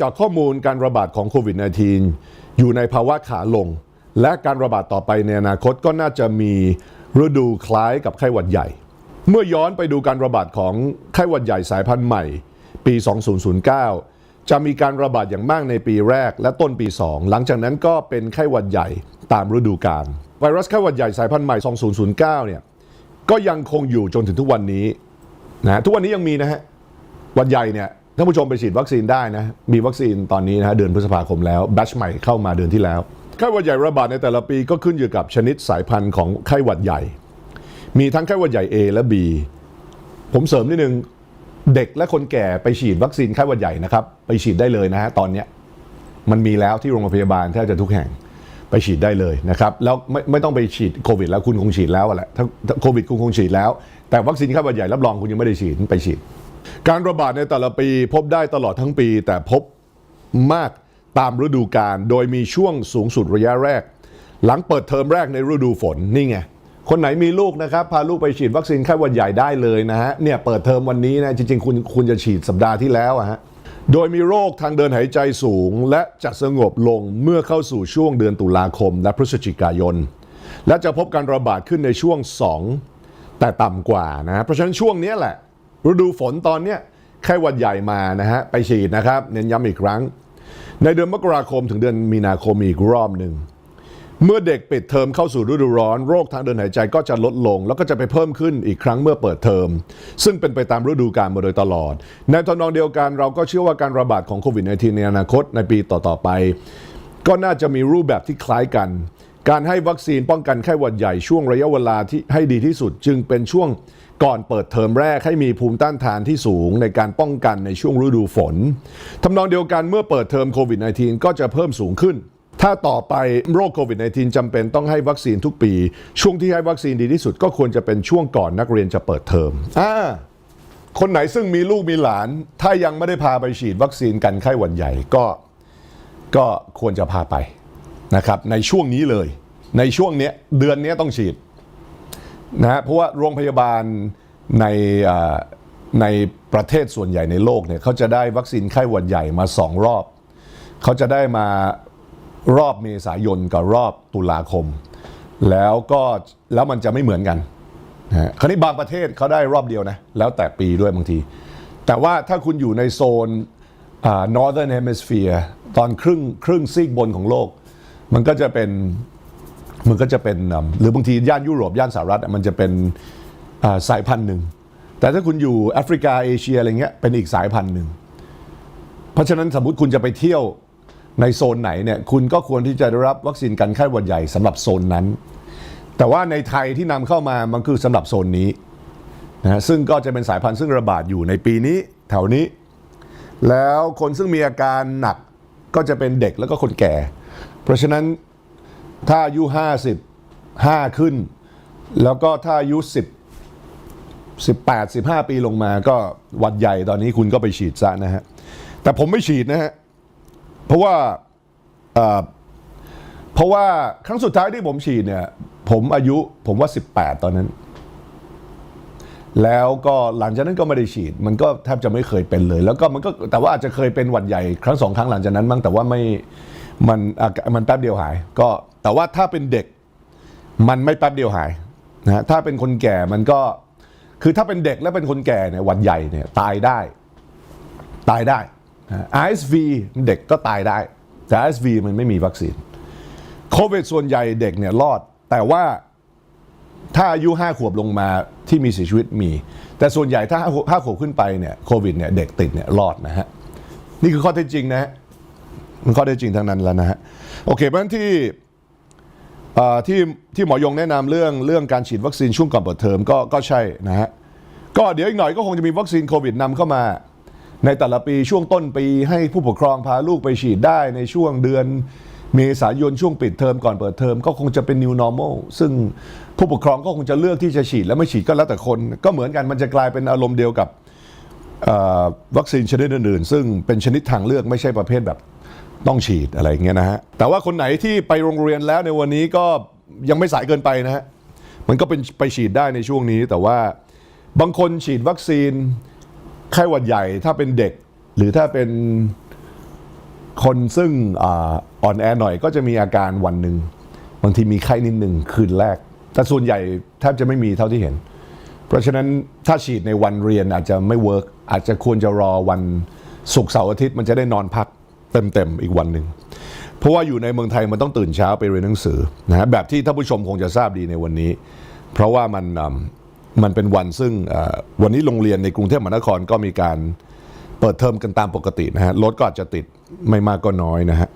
จากข้อมูลการระบาดของโควิด -19 อยู่ในภาวะขาลง และการระบาดต่อไปในอนาคตก็น่าจะมีฤดูคล้ายกับไข้หวัดใหญ่ เมื่อย้อนไปดูการระบาดของไข้หวัดใหญ่สายพันธุ์ใหม่ ปี 2009 จะมีการระบาดอย่างมากในปีแรกและต้นปี 2 หลังจากนั้นก็เป็นไข้หวัดใหญ่ตามฤดูกาลไวรัสไข้หวัดใหญ่สายพันธุ์ใหม่ 2009 เนี่ยก็ยังคงอยู่จนถึงทุกวันนี้นะทุกวันนี้ยังมีนะฮะหวัดใหญ่เนี่ย ท่านผู้ชมไปฉีดวัคซีนได้นะ มีวัคซีนตอนนี้นะฮะเดือนพฤษภาคมแล้ว แบชใหม่เข้ามาเดือนที่แล้ว ไข้หวัดใหญ่ระบาดในแต่ละปีก็ขึ้นอยู่กับชนิดสายพันธุ์ของไข้หวัดใหญ่ มีทั้งไข้หวัดใหญ่ A และ B ผมเสริมนิดนึง เด็กและคนแก่ไปฉีดวัคซีนไข้หวัดใหญ่นะครับ ไปฉีดได้เลยนะฮะตอนเนี้ยมันมีแล้วที่โรงพยาบาลแทบจะทุกแห่งไปฉีดได้เลยนะครับแล้วไม่ไม่ต้องไปฉีดโควิด แล้วคุณคงฉีดแล้วอะแหละถ้าถ้าโควิดคุณคงฉีดแล้ว แต่วัคซีนไข้หวัดใหญ่รับรองคุณยังไม่ได้ฉีดไปฉีด การระบาดในแต่ละปีพบได้ตลอดทั้งปี แต่พบมากตามฤดูกาลโดยมีช่วงสูงสุดระยะแรก หลังเปิดเทอมแรกในฤดูฝนนี่ไงคนไหนมีลูกนะครับพาลูกไปฉีดวัคซีนไข้หวัดใหญ่ได้เลยนะฮะเนี่ยเปิดเทอมวันนี้นะจริงๆ คุณคุณจะฉีดสัปดาห์ที่แล้วอะฮะโดยมีโรคทางเดินหายใจสูง และจะสงบลงเมื่อเข้าสู่ช่วงเดือนตุลาคมและพฤศจิกายน และจะพบการระบาดขึ้นในช่วง 2 แต่ต่ำกว่านะเพราะฉะนั้นช่วงนี้แหละ ฤดูฝนตอนเนี้ยไข้หวัดใหญ่มานะฮะไปฉีดนะครับ เน้นย้ำอีกครั้ง ในเดือนมกราคมถึงเดือนมีนาคมอีกรอบหนึ่งเมื่อเด็กปิดเทอมเข้าสู่ฤดูร้อนโรคทางเดินหายใจก็จะลดลง แล้วก็จะไปเพิ่มขึ้นอีกครั้งเมื่อเปิดเทอม ซึ่งเป็นไปตามฤดูกาลมาโดยตลอด ในทนองเดียวกันเราก็เชื่อว่าการระบาดของโควิด -19 ในอนาคตในปีต่อ ๆ ไป ก็น่าจะมีรูปแบบที่คล้ายกัน การให้วัคซีนป้องกันไข้หวัดใหญ่ช่วงระยะเวลาที่ให้ดีที่สุด จึงเป็นช่วง ก่อนเปิดเทอมแรกให้มีภูมิต้านทานที่สูงในการป้องกันในช่วงฤดูฝนทำนองเดียวกันเมื่อเปิดเทอมโควิด -19 ก็จะเพิ่มสูงขึ้นถ้าต่อไปโรคโควิด -19 จำเป็นต้องให้วัคซีนทุกปี ช่วงที่ให้วัคซีนดีที่สุดก็ควรจะเป็นช่วงก่อนนักเรียนจะเปิดเทอมอ่าคนไหนซึ่งมีลูกมีหลาน ถ้ายังไม่ได้พาไปฉีดวัคซีนกันไข้หวัดใหญ่ก็ก็ควรจะพาไปนะครับในช่วงนี้เลย ในช่วงเนี้ยเดือนเนี้ยต้องฉีด นะฮะเพราะว่าโรงพยาบาลในในประเทศส่วนใหญ่ในโลกเนี่ยเขาจะได้วัคซีนไข้หวัดใหญ่มาสองรอบ เขาจะได้มารอบเมษายนกับรอบตุลาคม แล้วก็แล้วมันจะไม่เหมือนกันนะฮะคราวนี้บางประเทศเขาได้รอบเดียวนะแล้วแต่ปีด้วยบางที แต่ว่าถ้าคุณอยู่ในโซนอ่า northern hemisphere ตอนครึ่งครึ่งซีกบนของโลก มันก็จะเป็น มันก็จะเป็นหรือบางทีย่านยุโรปย่านสหรัฐมันจะเป็นสายพันธุ์หนึ่ง แต่ถ้าคุณอยู่แอฟริกาเอเชียอะไรเงี้ยเป็นอีกสายพันธุ์หนึ่ง เพราะฉะนั้นสมมติคุณจะไปเที่ยวในโซนไหนเนี่ยคุณก็ควรที่จะได้รับวัคซีนกันไข้หวัดใหญ่สำหรับโซนนั้น แต่ว่าในไทยที่นำเข้ามามันคือสำหรับโซนนี้นะฮะซึ่งก็จะเป็นสายพันธุ์ซึ่งระบาดอยู่ในปีนี้แถวนี้ แล้วคนซึ่งมีอาการหนักก็จะเป็นเด็กแล้วก็คนแก่ เพราะฉะนั้น ถ้าอายุ50 5ขึ้น แล้วก็ถ้าอายุ10 18 15ปีลงมาก็วัดใหญ่ตอนนี้คุณก็ไปฉีดซะนะฮะ แต่ผมไม่ฉีดนะฮะ เพราะว่าเอ่อเพราะว่าครั้งสุดท้ายที่ผมฉีดเนี่ย ผมอายุผมว่า 18 ตอนนั้น แล้วก็หลังจากนั้นก็ไม่ได้ฉีด มันก็แทบจะไม่เคยเป็นเลย แล้วก็มันก็แต่ว่าอาจจะเคยเป็นหวัดใหญ่ครั้งสองครั้งหลังจากนั้นมั้งแต่ว่าไม่ มันมันแป๊บเดียวหาย ก็แต่ว่าถ้าเป็นเด็กมันไม่แป๊บเดียวหายนะฮะถ้าเป็นคนแก่มันก็คือถ้าเป็นเด็กและเป็นคนแก่เนี่ยวัดใหญ่เนี่ยตายได้ตายได้นะ RSV เด็กก็ตายได้ แต่ RSV มันไม่มีวัคซีนโควิดส่วนใหญ่เด็กเนี่ยรอด แต่ว่าถ้าอายุ 5 ขวบลงมาที่มีเสียชีวิตมี แต่ส่วนใหญ่ถ้า 5 ขวบขึ้นไปเนี่ยโควิดเนี่ยเด็กติดเนี่ยรอดนะฮะ นี่คือข้อเท็จจริงนะฮะ มันข้อเท็จจริงทั้งนั้นแล้วนะฮะโอเคเพราะฉะนั้นที่ที่ที่หมอยงแนะนำเรื่องเรื่องการฉีดวัคซีนช่วงก่อนเปิดเทอมก็ก็ใช่นะฮะก็เดี๋ยวอีกหน่อยก็คงจะมีวัคซีนโควิดนำเข้ามา ในแต่ละปีช่วงต้นปีให้ผู้ปกครองพาลูกไปฉีดได้ในช่วงเดือนเมษายนช่วงปิดเทอมก่อนเปิดเทอมก็คงจะเป็น new normal ซึ่งผู้ปกครองก็คงจะเลือกที่จะฉีดแล้วไม่ฉีดก็แล้วแต่คน ก็เหมือนกันมันจะกลายเป็นอารมณ์เดียวกับวัคซีนชนิดอื่นๆ ซึ่งเป็นชนิดทางเลือกไม่ใช่ประเภทแบบ ต้องฉีดอะไรเงี้ยนะฮะแต่ว่าคนไหนที่ไปโรงเรียนแล้วในวันนี้ก็ยังไม่สายเกินไปนะฮะมันก็เป็นไปฉีดได้ในช่วงนี้ แต่ว่าบางคนฉีดวัคซีนไข้หวัดใหญ่ถ้าเป็นเด็ก หรือถ้าเป็นคนซึ่งอ่อนแอหน่อยก็จะมีอาการวันหนึ่งบางทีมีไข้นิดหนึ่งคืนแรก แต่ส่วนใหญ่แทบจะไม่มีเท่าที่เห็น เพราะฉะนั้นถ้าฉีดในวันเรียนอาจจะไม่เวิร์กอาจจะควรจะรอวันศุกร์เสาร์อาทิตย์มันจะได้นอนพัก เต็มๆอีกวันหนึ่งเพราะว่าอยู่ในเมืองไทยมันต้องตื่นเช้าไปเรียนหนังสือนะฮะแบบที่ท่านผู้ชมคงจะทราบดีในวันนี้ เพราะว่ามันมันเป็นวันซึ่งวันนี้โรงเรียนในกรุงเทพมหานครก็มีการเปิดเทอมกันตามปกตินะฮะรถก็อาจจะติดไม่มากก็น้อยนะฮะ